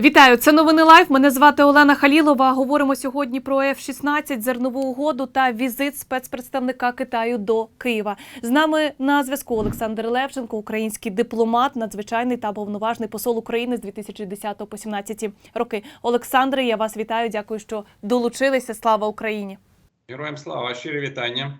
Вітаю, це новини Лайф. Мене звати Олена Халілова. Говоримо сьогодні про F-16, зернову угоду та візит спецпредставника Китаю до Києва. З нами на зв'язку Олександр Левченко, український дипломат, надзвичайний та повноважний посол України з 2010 по 17 роки. Олександре, я вас вітаю. Дякую, що долучилися. Слава Україні! Героям слава, щирі вітання.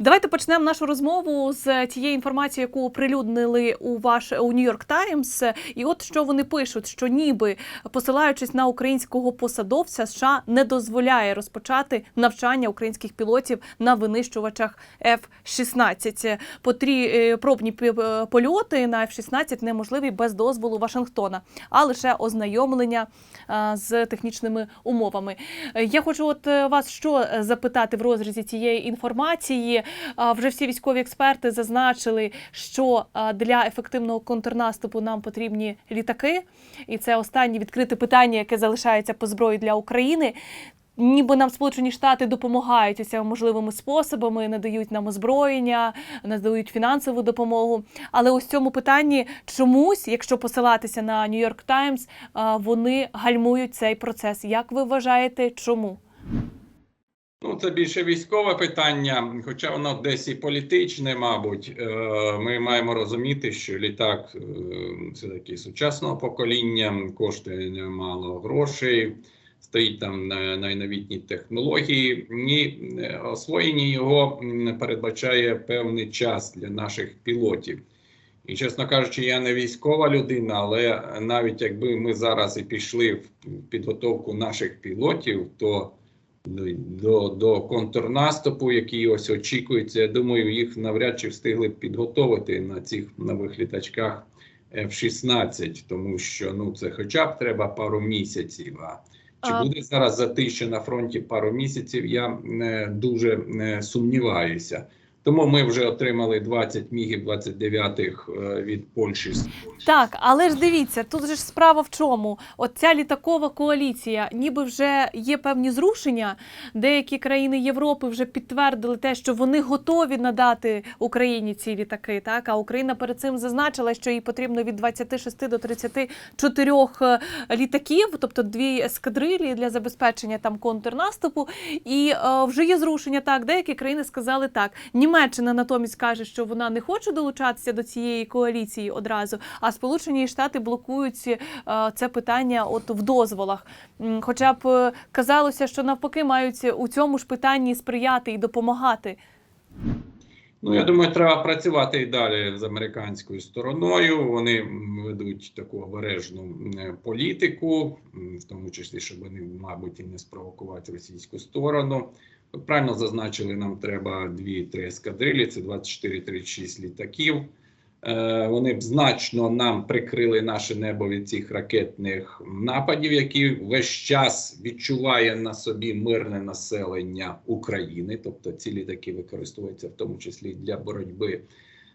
Давайте почнемо нашу розмову з тієї інформації, яку оприлюднили у ваш у Нью-Йорк Таймс. І от що вони пишуть: що ніби посилаючись на українського посадовця, США не дозволяє розпочати навчання українських пілотів на винищувачах F-16. Потрі е, пробні пі- польоти на F-16 неможливі без дозволу Вашингтона, а лише ознайомлення з технічними умовами. Е, Я хочу от е, вас що е, запитати в розрізі цієї інформації. А, Вже всі військові експерти зазначили, що для ефективного контрнаступу нам потрібні літаки, і це останнє відкрите питання, яке залишається по зброї для України. Ніби нам Сполучені Штати допомагають усіма можливими способами, надають нам озброєння, надають фінансову допомогу. Але ось цьому питанні чомусь, якщо посилатися на Times, а, вони гальмують цей процес. Як ви вважаєте, чому? Ну, це більше військове питання, хоча воно десь і політичне, мабуть. Е, Ми маємо розуміти, що літак е, це такий сучасного покоління, коштує немало грошей, стоїть там на найновітні технології. І е, освоєння його передбачає певний час для наших пілотів. І, чесно кажучи, я не військова людина, але навіть якби ми зараз і пішли в підготовку наших пілотів, то до, до контрнаступу, який ось очікується. Я думаю, їх навряд чи встигли б підготовити на цих нових літачках F-16, тому що ну це хоча б треба пару місяців. А чи А- буде зараз затища на фронті пару місяців? Я не дуже не сумніваюся. Тому ми вже отримали 20 мігів 29-х е, від Польщі. Так, але ж дивіться, тут же ж справа в чому? От ця літакова коаліція, ніби вже є певні зрушення. Деякі країни Європи вже підтвердили те, що вони готові надати Україні ці літаки. Так, а Україна перед цим зазначила, що їй потрібно від 26 до 34 е, літаків, тобто дві ескадрилі для забезпечення там контрнаступу. І е, вже є зрушення. Так, деякі країни сказали так. Німеччина натомість каже, що вона не хоче долучатися до цієї коаліції одразу. А Сполучені Штати блокують е, це питання от в дозволах. Хоча б е, казалося, що навпаки мають у цьому ж питанні сприяти і допомагати. Ну, я думаю, треба працювати і далі з американською стороною. Вони ведуть таку обережну політику, в тому числі, щоб вони, мабуть, і не спровокувати російську сторону. Ви правильно зазначили, нам треба 2-3 ескадрилі, це 24-36 літаків. Е, Вони б значно нам прикрили наше небо від цих ракетних нападів, які весь час відчуває на собі мирне населення України. Тобто ці літаки використовуються в тому числі для боротьби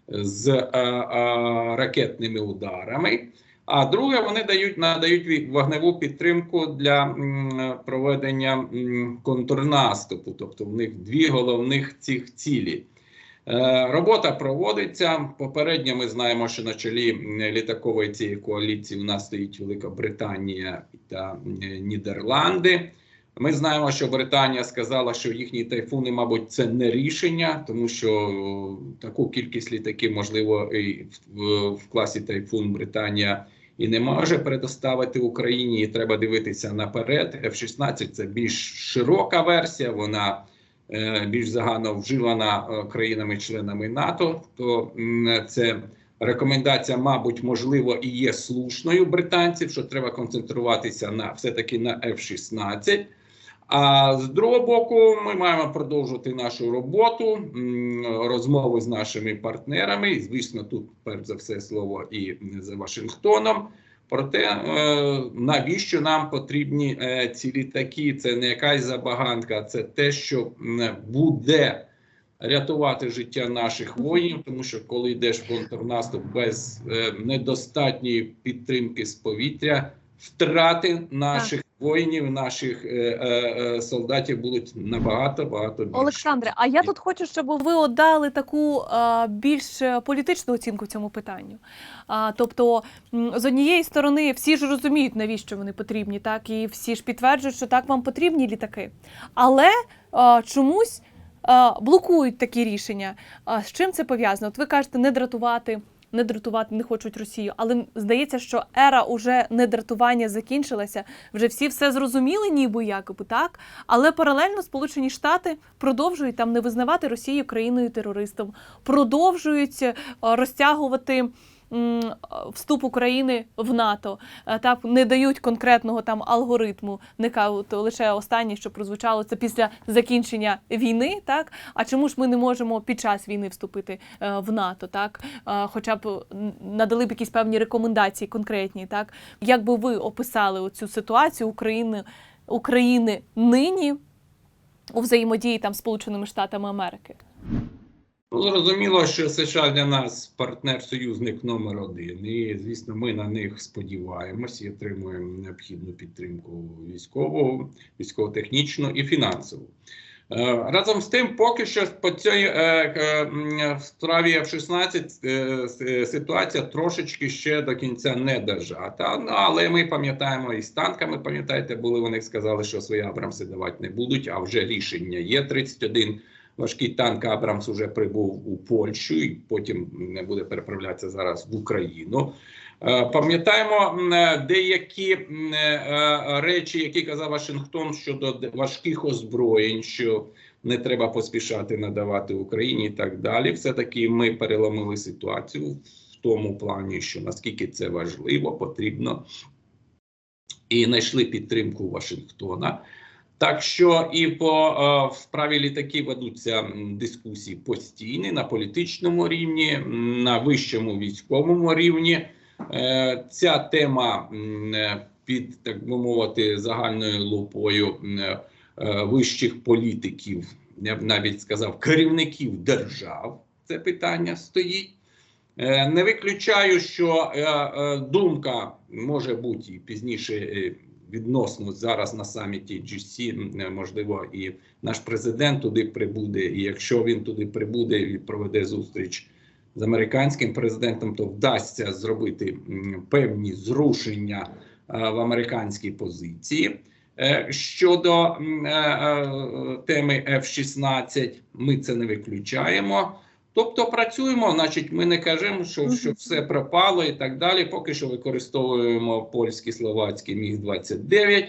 з е, е, ракетними ударами. А друге, вони дають надають вогневу підтримку для проведення контрнаступу. Тобто, в них дві головних цих цілі. Е, Робота проводиться. Попередньо ми знаємо, що на чолі літакової цієї коаліції у нас стоїть Велика Британія та Нідерланди. Ми знаємо, що Британія сказала, що їхні тайфуни, мабуть, це не рішення, тому що таку кількість літаків, можливо, і в, класі тайфун Британія і не може предоставити Україні. І треба дивитися наперед. F-16 – це більш широка версія. Вона е, більш загально вживана е, країнами-членами НАТО. То це рекомендація, мабуть, можливо, і є слушною британців, що треба концентруватися на все таки на F-16. А з другого боку, ми маємо продовжувати нашу роботу, розмови з нашими партнерами. І, звісно, тут перш за все слово і за Вашингтоном. Про те, е, навіщо нам потрібні е, ці літаки. Це не якась забаганка, це те, що буде рятувати життя наших воїнів, тому що коли йдеш в контрнаступ без е, недостатньої підтримки з повітря, втрати наших воїнів, наших е, е, е, солдатів будуть набагато багато більше. Олександре, а я тут хочу, щоб ви отдали таку більш політичну оцінку цьому питанню. Тобто, з однієї сторони, всі ж розуміють, навіщо вони потрібні, так і всі ж підтверджують, що так вам потрібні літаки. Але чомусь блокують такі рішення. З чим це пов'язано? От ви кажете, не дратувати. Не дратувати не хочуть Росію, але здається, що ера уже не дратування закінчилася. Вже всі все зрозуміли, ніби якоби так. Але паралельно Сполучені Штати продовжують там не визнавати Росію країною терористом, продовжують е, розтягувати. Вступ України в НАТО Е, так не дають конкретного там алгоритму. Не кажуть лише останнє, що прозвучало це після закінчення війни. Так а чому ж ми не можемо під час війни вступити е, в НАТО? Так, Е, хоча б надали б якісь певні рекомендації конкретні. Так, як би ви описали оцю ситуацію України України нині у взаємодії там Сполученими Штатами Америки? Зрозуміло, що США для нас партнер-союзник номер один. І, звісно, ми на них сподіваємось і отримуємо необхідну підтримку військову, військово-технічну і фінансову. Е, Разом з тим, поки що по цій е, е, справі F-16 е, с- е, ситуація трошечки ще до кінця не дожата. Але ми пам'ятаємо і з танками, пам'ятаєте, були вони сказали, що свої Абрамси давати не будуть, а вже рішення є 31 Важкий танк Абрамс уже прибув у Польщу і потім не буде переправлятися зараз в Україну. Е, Пам'ятаємо е, деякі е, речі, які казав Вашингтон щодо важких озброєнь, що не треба поспішати надавати Україні і так далі. Все таки ми переломили ситуацію в тому плані, що наскільки це важливо, потрібно і знайшли підтримку Вашингтона. Так що і по е, в справі літаків ведуться дискусії постійні на політичному рівні, на вищому військовому рівні. Е, ця тема е, під так би мовити загальною лупою вищих політиків, я б навіть сказав, керівників держав. Це питання стоїть. Не виключаю, що думка може бути і пізніше відносно зараз на саміті GC, м, е, можливо, і наш президент туди прибуде. І якщо він туди прибуде і проведе зустріч з американським президентом, то вдасться зробити певні зрушення е, в американській позиції. Е, Щодо е, теми F-16, ми це не виключаємо. Тобто працюємо, значить, ми не кажемо, що, що все пропало і так далі. Поки що використовуємо польські, словацькі Міг-29,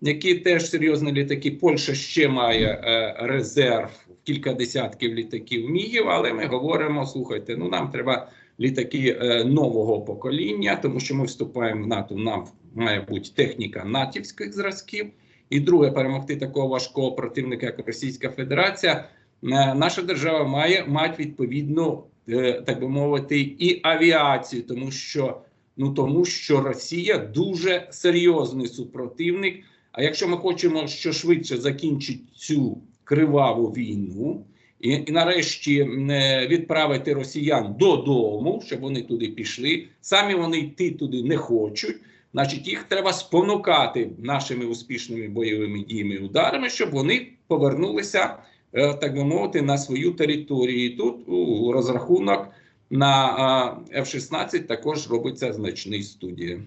які теж серйозні літаки. Польща ще має е, резерв кілька десятків літаків Мігів, але ми говоримо: слухайте, ну нам треба літаки е, нового покоління, тому що ми вступаємо в НАТО. Нам має бути техніка натівських зразків. І друге, перемогти такого важкого противника, як Російська Федерація. Е, наша держава має мати відповідну, е, так би мовити, і авіацію, тому що ну тому, що Росія дуже серйозний супротивник. А якщо ми хочемо що швидше закінчити цю криваву війну і, і нарешті е, відправити росіян додому, щоб вони туди пішли, самі вони йти туди не хочуть. Значить, їх треба спонукати нашими успішними бойовими діями і ударами, щоб вони повернулися так би мовити, на свою територію. І тут у розрахунок на е, F-16 також робиться значний студія.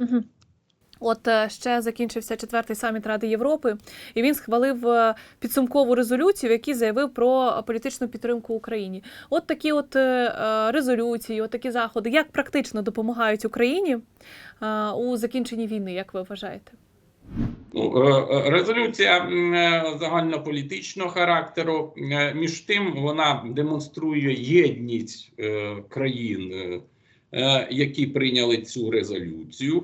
Угу. От е, ще закінчився четвертий саміт Ради Європи, і він схвалив е, підсумкову резолюцію, в якій заявив про політичну підтримку Україні. От такі от е, е, резолюції, от такі заходи, як практично допомагають Україні е, у закінченні війни, як ви вважаєте? Ну, е, е, резолюція е, загальнополітичного характеру. Між тим, вона демонструє єдність країн, які прийняли цю резолюцію.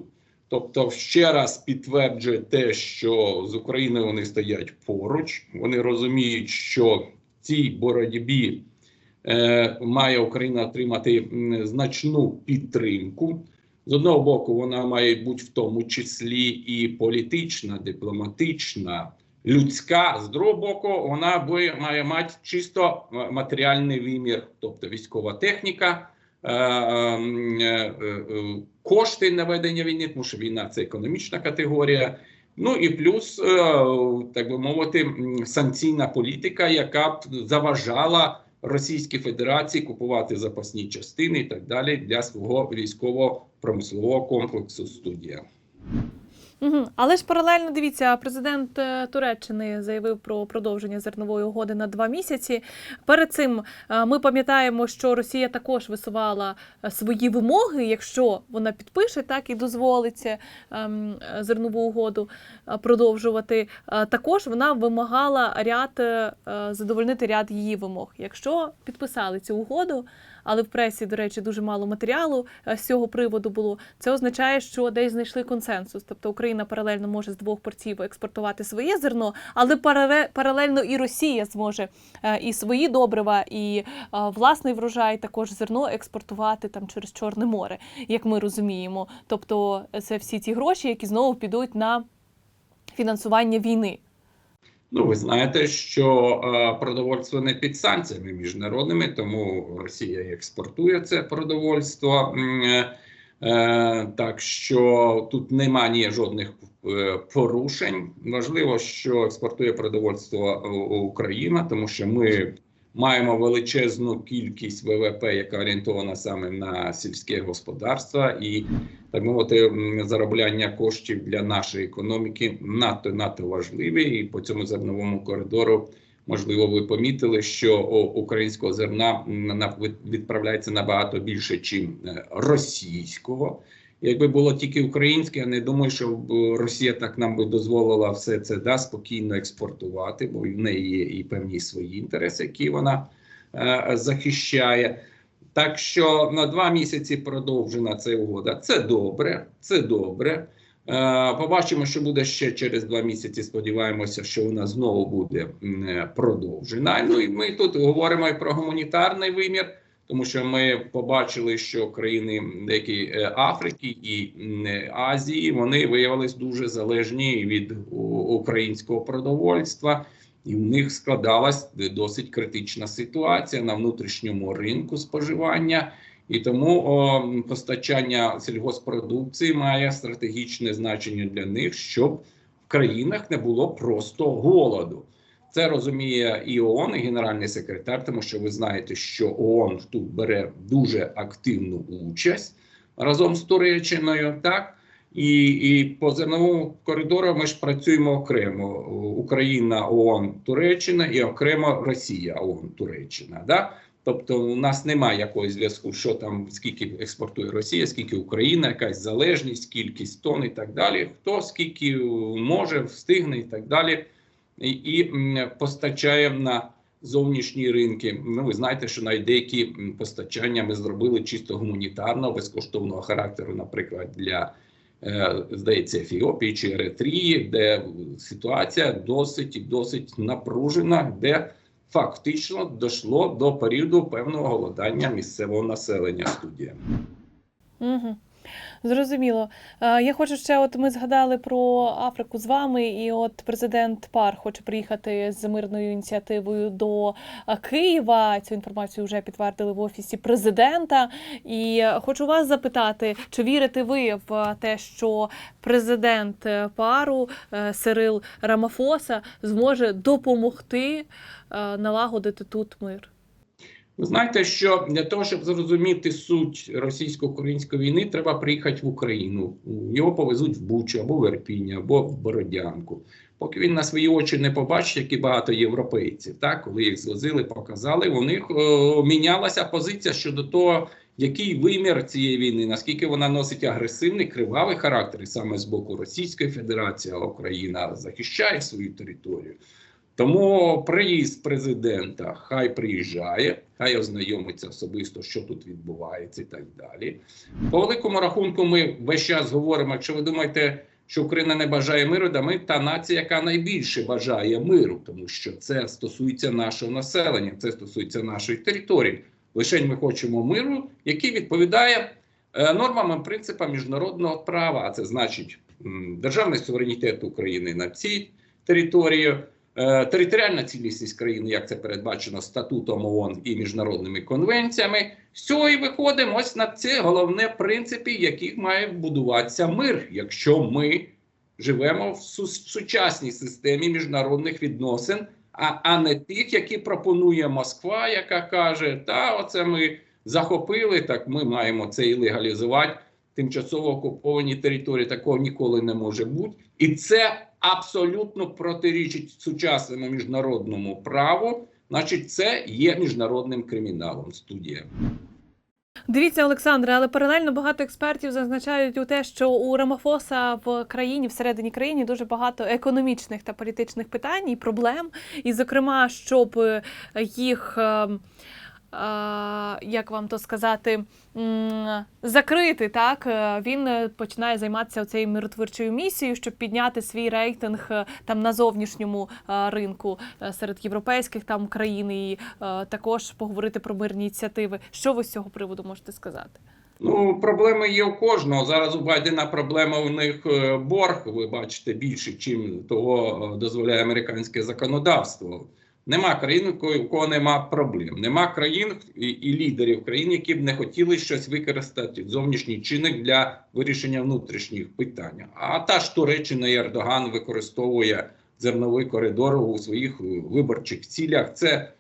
Тобто, ще раз підтверджує те, що з Україною вони стоять поруч. Вони розуміють, що в цій боротьбі має Україна отримати значну підтримку. З одного боку, вона має бути в тому числі і політична, дипломатична, людська. З другого боку, вона має мати чисто е, матеріальний вимір, тобто військова техніка, е, м, е, кошти на ведення війни, тому що війна це економічна категорія. Ну і плюс, так би мовити, санкційна політика, яка б заважала Російській Федерації купувати запасні частини і так далі для свого військово-промислового комплексу студія. Угу. Але ж паралельно дивіться, президент е, Туреччини заявив про продовження зернової угоди на два місяці. Перед цим е, ми пам'ятаємо, що Росія також висувала е, свої вимоги, якщо вона підпише, так і дозволиться ем, зернову угоду продовжувати. Також вона вимагала ряд задовольнити ряд її вимог. Якщо підписали цю угоду, але в пресі, до речі, дуже мало матеріалу е, з цього приводу було. Це означає, що десь знайшли консенсус. Тобто Україна паралельно може з двох портів експортувати своє зерно, але паралельно і Росія зможе е, і свої добрива, і е, власний врожай, також зерно експортувати там через Чорне море, як ми розуміємо. Тобто, це всі ті гроші, які знову підуть на фінансування війни. Ну, ви знаєте, що е, продовольство не під санкціями міжнародними, тому Росія експортує це продовольство. Е, е, так що тут немає жодних порушень. Важливо, що експортує продовольство Україна, тому що ми маємо величезну кількість ВВП, яка орієнтована саме на сільське господарство, і так мовити, заробляння коштів для нашої економіки надто надто важливі. І по цьому зерновому коридору, можливо, ви помітили, що українського зерна відправляється набагато більше, чим е, російського. Якби було тільки українське, я не думаю, що Росія так нам би дозволила все це да, спокійно експортувати, бо в неї є і певні свої інтереси, які вона е, захищає. Так що на два місяці продовжена ця угода. Це добре, це добре. Е, Побачимо, що буде ще через два місяці. Сподіваємося, що вона знову буде продовжена. Ну і ми тут говоримо і про гуманітарний вимір, тому що ми побачили, що країни деякі е, Африки і е, Азії вони виявились дуже залежні від українського продовольства. І в них складалась досить критична ситуація на внутрішньому ринку споживання, і тому о, постачання сільгоспродукції має стратегічне значення для них, щоб в країнах не було просто голоду. Це розуміє і ООН, і генеральний секретар, тому що ви знаєте, що ООН тут бере дуже активну участь разом з Туреччиною. Так і, і по зерновому коридору ми ж працюємо окремо: Україна, ООН, Туреччина і окремо Росія, ООН, Туреччина. Да? Тобто, у нас немає якогось зв'язку, що там скільки експортує Росія, скільки Україна, якась залежність, кількість тонн і так далі. Хто скільки може, встигне і так далі, і, і постачає на зовнішні ринки. Ну, ви знаєте, що навіть деякі постачання ми зробили чисто гуманітарного, безкоштовного характеру, наприклад, для е, здається, Ефіопії чи Еритрії, де ситуація досить досить напружена, де фактично дійшло до періоду певного голодання місцевого населення студія. Угу. Зрозуміло. Е, Я хочу ще, от ми згадали про Африку з вами, і от президент Пар хоче приїхати з мирною ініціативою до е, Києва. Цю інформацію вже підтвердили в офісі президента. І е, хочу вас запитати, чи вірите ви в те, що президент Пару Сирил Рамафоса зможе допомогти налагодити тут мир? Ви знаєте, що для того, щоб зрозуміти суть російсько-української війни, треба приїхати в Україну. Його повезуть в Бучу або в Ірпінь, або в Бородянку. Поки він на свої очі не побачить, як і багато європейців, так коли їх звозили, показали, у них о, мінялася позиція щодо того, який вимір цієї війни, наскільки вона носить агресивний кривавий характер, і саме з боку Російської Федерації, а Україна захищає свою територію. Тому приїзд президента хай приїжджає, хай ознайомиться особисто, що тут відбувається, і так далі. По великому рахунку, ми весь час говоримо, якщо ви думаєте, що Україна не бажає миру, да ми та нація, яка найбільше бажає миру, тому що це стосується нашого населення, це стосується нашої території. Лише ми хочемо миру, який відповідає е, нормам і принципам міжнародного права. А це значить державний суверенітет України на цій території територіальна цілісність країни, як це передбачено статутом ООН і міжнародними конвенціями. З цього і виходимо ось на це головне принципи, яких має будуватися мир, якщо ми живемо в су- сучасній системі міжнародних відносин, а, а не тих, які пропонує Москва, яка каже: та оце ми захопили, так ми маємо це і легалізувати. Тимчасово окуповані території такого ніколи не може бути, і це абсолютно протирічить сучасному міжнародному праву. Значить, це є міжнародним криміналом. Студія. Дивіться, Олександре, але паралельно багато експертів зазначають у те, що у Рамафоса в країні, всередині країни, дуже багато економічних та політичних питань і проблем. І, зокрема, щоб е, їх. Е, Як вам то сказати, закрити, так е, він е, починає займатися цією миротворчою місією, щоб підняти свій рейтинг там на зовнішньому ринку серед європейських там країн і також поговорити про мирні ініціативи. Що ви з цього приводу можете сказати? Ну, проблеми є у кожного. Зараз у Байдена проблема у них борг. Ви бачите більше, чим того дозволяє американське законодавство. Нема країн, у кого нема проблем. Нема країн і, і лідерів країн, які б не хотіли щось використати зовнішній чинник для вирішення внутрішніх питань. А та ж Туреччина і Ердоган використовує зерновий коридор у своїх е, виборчих цілях. Це е,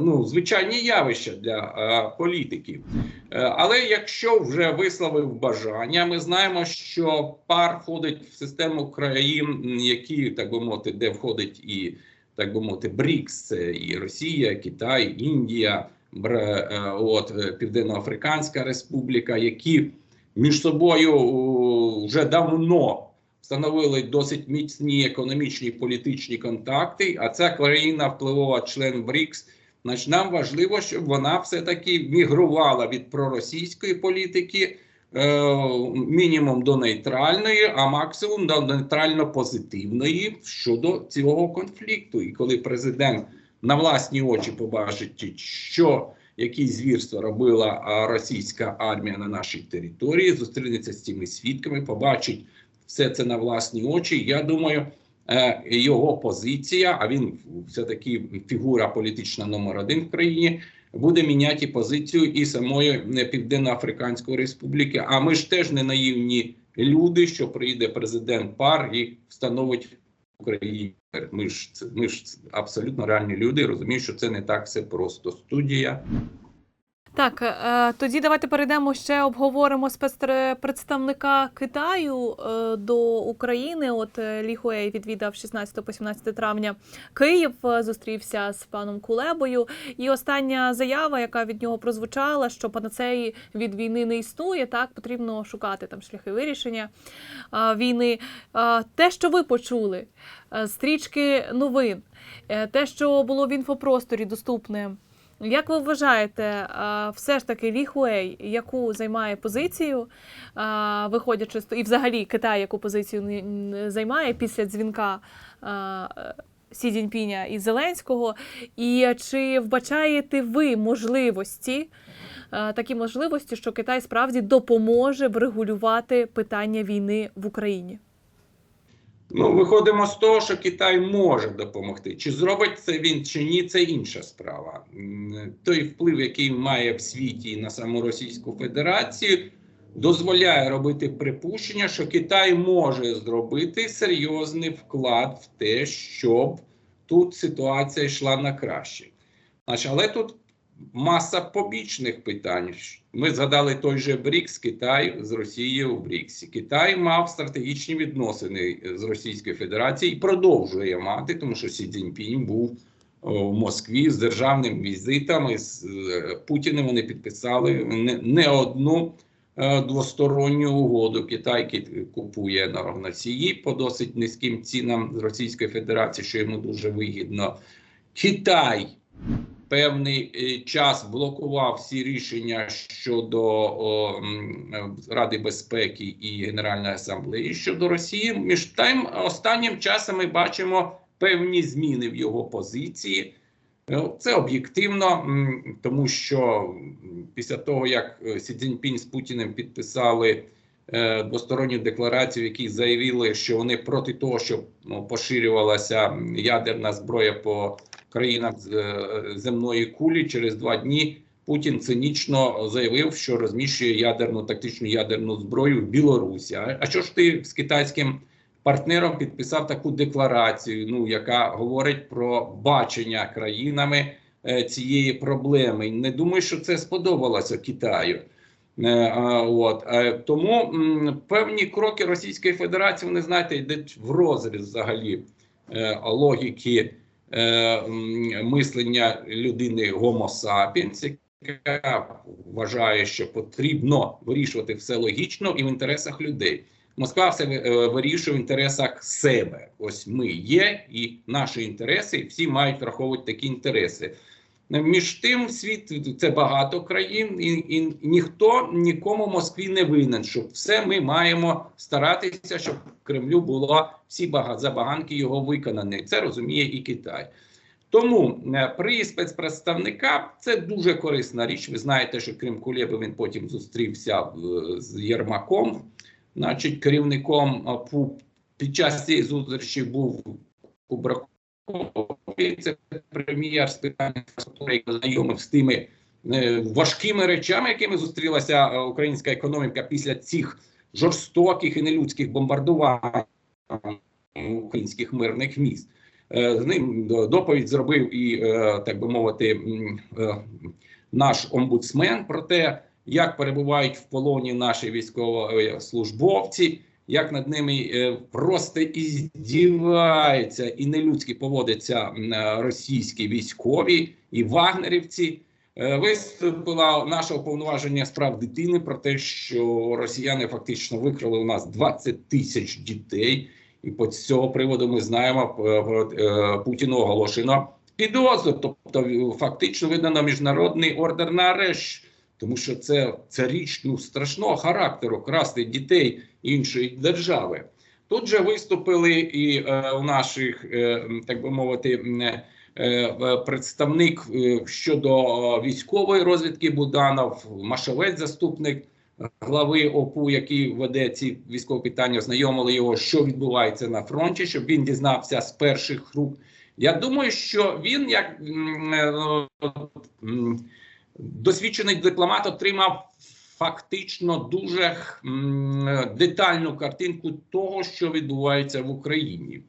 ну, звичайні явища для е, політиків. Але якщо вже висловив бажання, ми знаємо, що пар входить в систему країн, які так би мовити, де входить і так би мовити, БРІКС, це і Росія, Китай, Індія, Бр- е, от е, Південноафриканська Республіка, які між собою вже давно встановили досить міцні економічні і політичні контакти. А ця країна впливова член БРІКС. Значить, нам важливо, щоб вона все-таки мігрувала від проросійської політики мінімум до нейтральної, а максимум до нейтрально-позитивної щодо цього конфлікту. І коли президент на власні очі побачить, що які звірства робила російська армія на нашій території, зустрінеться з цими свідками, побачить все це на власні очі. Я думаю, е, його позиція, а він все-таки фігура політична номер один в країні, буде міняти позицію і самої е, Південно-Африканської Республіки. А ми ж теж не наївні люди, що прийде президент пар і встановить Україну? Ми ж ми ж абсолютно реальні люди. Розумію, що це не так все просто. Студія. Так, е, тоді давайте перейдемо ще обговоримо спецпредставника Китаю е, до України. От е, Лі Хуей відвідав 16 по 17 травня Київ, е, зустрівся з паном Кулебою. І остання заява, яка від нього прозвучала, що панацеї від війни не існує, так потрібно шукати там шляхи вирішення е, війни. Е, Те, що ви почули, е, стрічки новин, е, те, що було в інфопросторі доступне. Як ви вважаєте, все ж таки Лі Хуей, яку займає позицію, виходячи з і взагалі Китай, яку позицію займає після дзвінка Сі Цзіньпіня і Зеленського? І чи вбачаєте ви можливості, такі можливості, що Китай справді допоможе врегулювати питання війни в Україні? Ну, виходимо з того, що Китай може допомогти. Чи зробить це він чи ні, це інша справа. Той вплив, який має в світі на саму Російську Федерацію, дозволяє робити припущення, що Китай може зробити серйозний вклад в те, щоб тут ситуація йшла на краще. Але тут маса побічних питань. Ми згадали той же БРІКС, Китай з Росією в БРІКСі. Китай мав стратегічні відносини з Російською Федерацією і продовжує мати, тому що Сі Цзіньпінь був в Москві з державним візитом. І з е, Путіним вони підписали не, одну е, двосторонню угоду. Китай ки- купує носії по досить низьким цінам з Російської Федерації, що йому дуже вигідно. Китай певний е, час блокував всі рішення щодо е, Ради безпеки і Генеральної асамблеї щодо Росії. Між тим, останнім часом ми бачимо певні зміни в його позиції. Е, Це об'єктивно, тому що після того, як Сі Цзіньпінь з Путіним підписали двосторонню декларацію, в якій заявили, що вони проти того, щоб ну, поширювалася ядерна зброя по країнах е, земної кулі. Через два дні Путін цинічно заявив, що розміщує ядерну тактичну ядерну зброю в Білорусі. А, що ж ти з китайським партнером підписав таку декларацію, ну яка говорить про бачення країнами е, цієї проблеми? Не думаю, що це сподобалося Китаю. Е, От тому певні кроки Російської Федерації вони знаєте йдуть в розріз взагалі логіки е, мислення людини Homo sapiens, яка вважає, що потрібно вирішувати все логічно і в інтересах людей. Москва все е, вирішує в інтересах себе. Ось ми є, і наші інтереси, і всі мають враховувати такі інтереси. Між тим, світ це багато країн, і, і ніхто нікому Москві не винен. Щоб все ми маємо старатися, щоб Кремлю було всі бага- забаганки його виконані. Це розуміє і Китай. Тому е, при спецпредставника це дуже корисна річ. Ви знаєте, що крім Кулєби він потім зустрівся е, з Єрмаком, значить, керівником ПУП. Під час цієї зустрічі був Кубракові, це прем'єр з питань інфраструктури, знайомив з тими е, важкими речами, якими зустрілася е, українська економіка після цих жорстоких і нелюдських бомбардувань українських мирних міст. Е, З ним доповідь зробив і, так би мовити, наш омбудсмен про те, як перебувають в полоні наші військовослужбовці, як над ними е, просто іздіваються і нелюдськи поводяться е, російські військові і вагнерівці. Е, Виступила наше уповноваження з прав дитини про те, що росіяни фактично викрали у нас 20 тисяч дітей. І по цього приводу ми знаємо Путіну оголошено підозру, тобто фактично видано міжнародний ордер на арешт, тому що це, це річ ну, страшного характеру красти дітей іншої держави. Тут же виступили і е, у наших, е, так би мовити, е, е, представник е, щодо е, військової розвідки Буданов, Машовець, заступник глави ОПУ, який веде ці військові питання, ознайомили його, що відбувається на фронті, щоб він дізнався з перших рук. Я думаю, що він, як досвідчений дипломат, отримав фактично дуже детальну картинку того, що відбувається в Україні.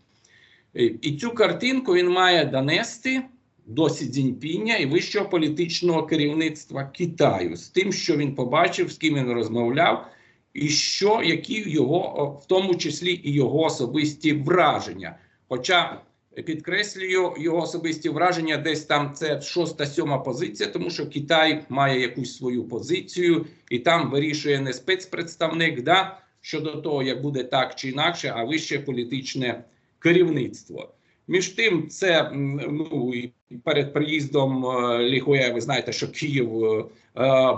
Е, І цю картинку він має донести до Сі Цзіньпіня і вищого політичного керівництва Китаю з тим, що він побачив, з ким він розмовляв, і що які його, в тому числі і його особисті враження. Хоча підкреслюю його особисті враження, десь там це шоста сьома позиція, тому що Китай має якусь свою позицію, і там вирішує не спецпредставник да, щодо того, як буде так чи інакше, а вище політичне керівництво. Між тим, це ну і перед приїздом е, Ліхуя, ви знаєте, що Київ е, е,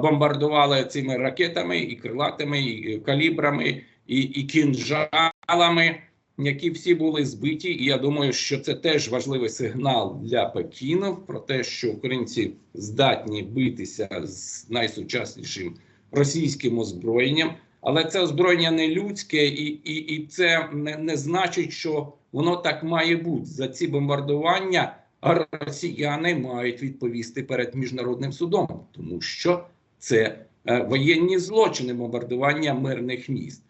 бомбардували цими ракетами і крилатими, і калібрами, і, і кінжалами, які всі були збиті. І я думаю, що це теж важливий сигнал для Пекіну про те, що українці здатні битися з найсучаснішим російським озброєнням. Але це озброєння не людське, і, і, і це не, не значить, що воно так має бути. За ці бомбардування росіяни мають відповісти перед міжнародним судом, тому що це е, воєнні злочини бомбардування мирних міст.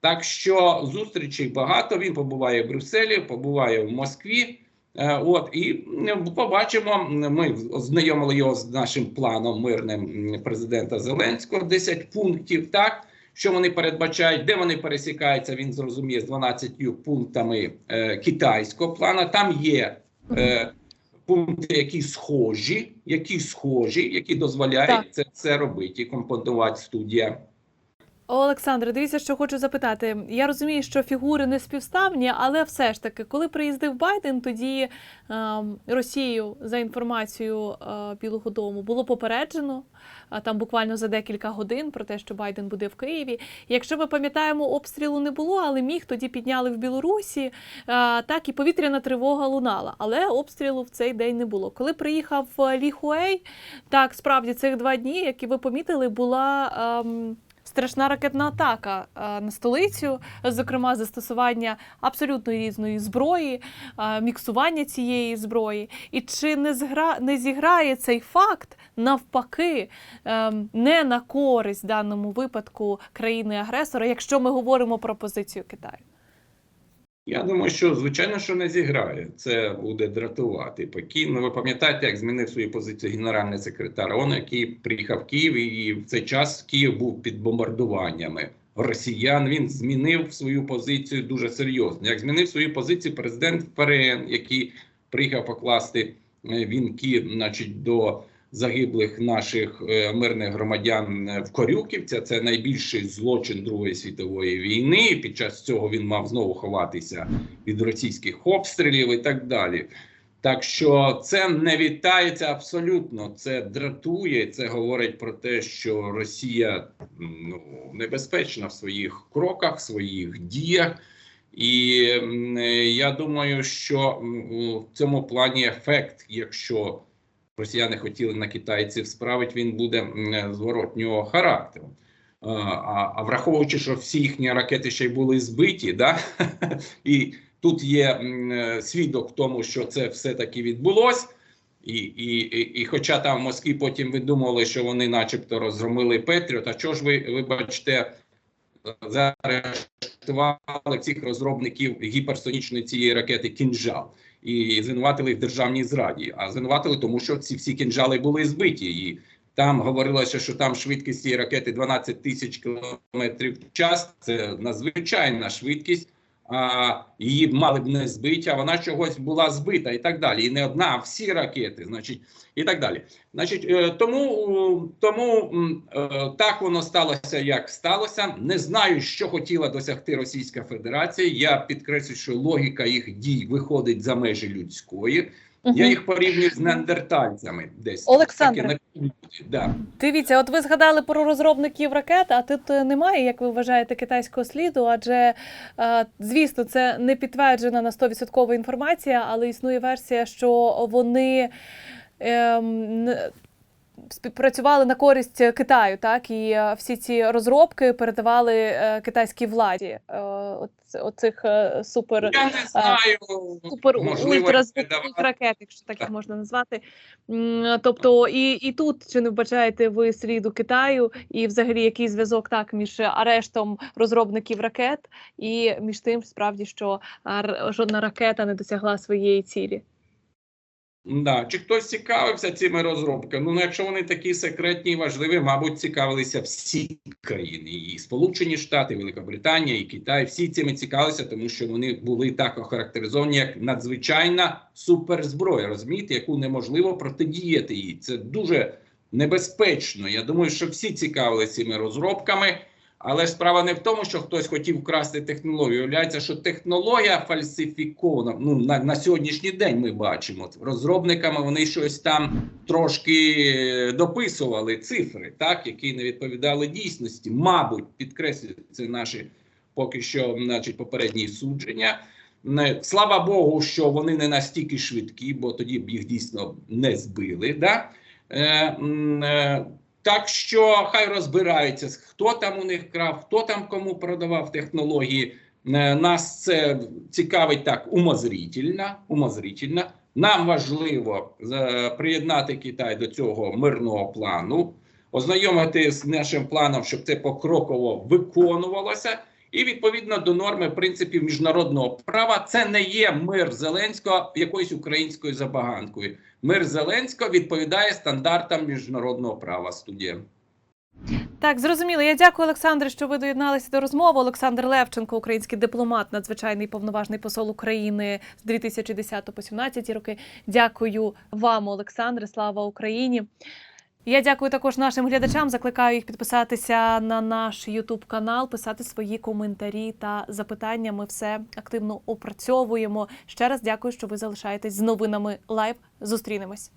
Так що зустрічей багато. Він побуває в Брюсселі, побуває в Москві. Е, От і побачимо. Ми ознайомили його з нашим планом мирним президента Зеленського. 10 пунктів. Так що вони передбачають, де вони пересікаються. Він зрозуміє з 12 пунктами е, китайського плану. Там є е, пункти, які схожі, які схожі, які дозволяють Так. це, це робити і компонувати студія. Олександре, дивіться, що хочу запитати. Я розумію, що фігури не співставні, але все ж таки, коли приїздив Байден, тоді ем, Росію за інформацією е, Білого Дому було попереджено а там буквально за декілька годин про те, що Байден буде в Києві. Якщо ми пам'ятаємо, обстрілу не було, але міг тоді підняли в Білорусі. е, так і повітряна тривога лунала, але обстрілу в цей день не було. Коли приїхав е, Лі так справді цих два дні, які ви помітили, була. ем, страшна ракетна атака е, на столицю, зокрема застосування абсолютно різної зброї, е, міксування цієї зброї. І чи не згра не зіграє цей факт навпаки ем, не на користь в даному випадку країни-агресора, якщо ми говоримо про позицію Китаю? Я думаю, що звичайно, що не зіграє. Це буде дратувати Пекін. Ну, ви пам'ятаєте, як змінив свою позицію генеральний секретар ООН, який приїхав в Київ, і в цей час Київ був під бомбардуваннями росіян. Він змінив свою позицію дуже серйозно. Як змінив свою позицію президент ФРН, який приїхав покласти е, вінки, значить, до загиблих наших е, мирних громадян е, в Корюківця. Це найбільший злочин Другої світової війни. Під час цього він мав знову ховатися від російських обстрілів і так далі. Так що це не вітається абсолютно. Це дратує. Це говорить про те, що Росія ну небезпечна в своїх кроках, в своїх діях. І е, я думаю, що в цьому плані ефект, якщо росіяни хотіли на китайців справити, він буде м, зворотнього характеру. А, а, а враховуючи, що всі їхні ракети ще й були збиті, да? і тут є е, свідок в тому, що це все-таки відбулось. І, і, і, і хоча там в Москві потім видумували, що вони начебто розгромили Петріот, а чого ж ви, вибачте, заарештували цих розробників гіперсонічної цієї ракети «Кінжал» і звинуватили в державній зраді. А звинуватили, тому що ці всі кінжали були збиті. І там говорилося, що там швидкість цієї ракети 12 тисяч кілометрів в час. Це надзвичайна швидкість. А її мали б не збити, а вона чогось була збита і так далі. І не одна, а всі ракети, значить, і так далі. Значить, е, тому тому е, так воно сталося, як сталося. Не знаю, що хотіла досягти Російська Федерація. Я підкреслюю, що логіка їх дій виходить за межі людської. Я їх порівнюю з неандертальцями десь. Олександр. Да. Дивіться, от ви згадали про розробників ракет, а тут е, немає, як ви вважаєте, китайського сліду, адже е, звісно, це не підтверджена на 100% інформація, але існує версія, що вони. ем, Співпрацювали на користь Китаю, так і е, всі ці розробки передавали е, китайській владі. Е, от- Оцих супер Я не знаю. супер ультразвукових ракет, якщо так їх можна назвати. Тобто, і, і тут чи не вбачаєте ви сліду Китаю, і взагалі який зв'язок так між арештом розробників ракет і між тим, справді, що жодна ракета не досягла своєї цілі. Да. Чи хтось цікавився цими розробками? Ну, якщо вони такі секретні і важливі, мабуть, цікавилися всі країни. І Сполучені Штати, і Великобританія, і Китай. Всі цими цікавилися, тому що вони були так охарактеризовані як надзвичайна суперзброя, розумієте, яку неможливо протидіяти їй. Це дуже небезпечно. Я думаю, що всі цікавилися цими розробками. Але справа не в тому, що хтось хотів вкрасти технологію. Виявляється, що технологія фальсифікована. Ну на, на сьогоднішній день ми бачимо розробниками. Вони щось там трошки е, дописували цифри, так які не відповідали дійсності. Мабуть, підкреслюю, це наші поки що, значить, попередні судження. Не- Слава Богу, що вони не настільки швидкі, бо тоді б їх дійсно не збили. Да? Е, е, так що хай розбираються, хто там у них крав, хто там кому продавав технології. Е, Нас це цікавить так умозрительно. умозрительно. Нам важливо е, приєднати Китай до цього мирного плану, ознайомити з нашим планом, щоб це покроково виконувалося. І відповідно до норми принципів міжнародного права, це не є мир Зеленського якоюсь українською забаганкою. Мир Зеленського відповідає стандартам міжнародного права. Студія. Так, зрозуміло. Я дякую, Олександре, що ви доєдналися до розмови. Олександр Левченко, український дипломат, надзвичайний повноважний посол України з 2010 по 2017 роки. Дякую вам, Олександре. Слава Україні. Я дякую також нашим глядачам. Закликаю їх підписатися на наш Ютуб канал, писати свої коментарі та запитання. Ми все активно опрацьовуємо. Ще раз дякую, що ви залишаєтесь з новинами лайв. Зустрінемось.